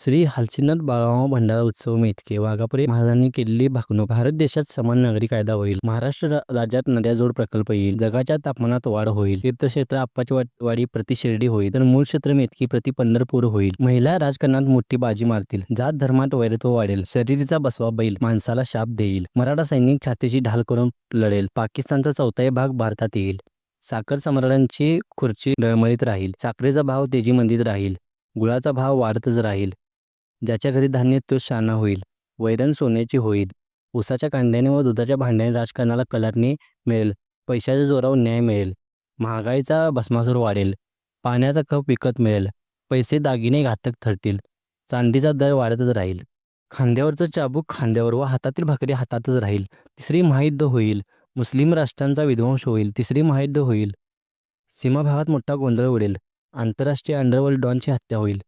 श्री हालसिनाथ बाळाव भंडारा उत्सव मेतके वाघापुरे महाराजांनी केलेली भाकणूक. भारत देशात समान नागरी कायदा होईल. महाराष्ट्र राज्यात नद्या जोड प्रकल्प येईल. जगाच्या तापमानात वाढ होईल. तीर्थक्षेत्र आप्पाची वाडी प्रति शिर्डी होईल. तर मूळ क्षेत्र मेतकी प्रति पंढरपूर होईल. महिला राजकारणात मोठी बाजी मारतील. जात धर्मात वैरत्व वाढेल. शरीरीचा बसवा बैल माणसाला शाप देईल. मराठा सैनिक छातीची ढाल करून लढेल. पाकिस्तानचा चौथाही भाग भारतात येईल. साखर सम्राटांची खुर्ची डळमळीत राहील. साखरेचा भाव तेजीमंदीत राहील. गुळाचा भाव वाढतच राहील. ज्याच्या घरी धान्य तो शाना होईल वैरण सोन्याची होईल उसाच्या कांद्याने व दुधाच्या भांड्याने राजकारणाला कलाटणी मिळेल पैशाच्या जोरावर न्याय मिळेल महागाईचा भस्मासूर वाढेल पाण्याचा कप विकत मिळेल पैसे दागिने घातक ठरतील चांदीचा दर वाढतच राहील खांद्यावरचं चाबूक खांद्यावर व हातातील भाकरी हातातच राहील तिसरी महायुद्ध होईल मुस्लिम राष्ट्रांचा विध्वंस होईल तिसरी महायुद्ध होईल. सीमाभागात मोठा गोंधळ उडेल आंतरराष्ट्रीय अंडरवर्ल्ड डॉनची हत्या होईल.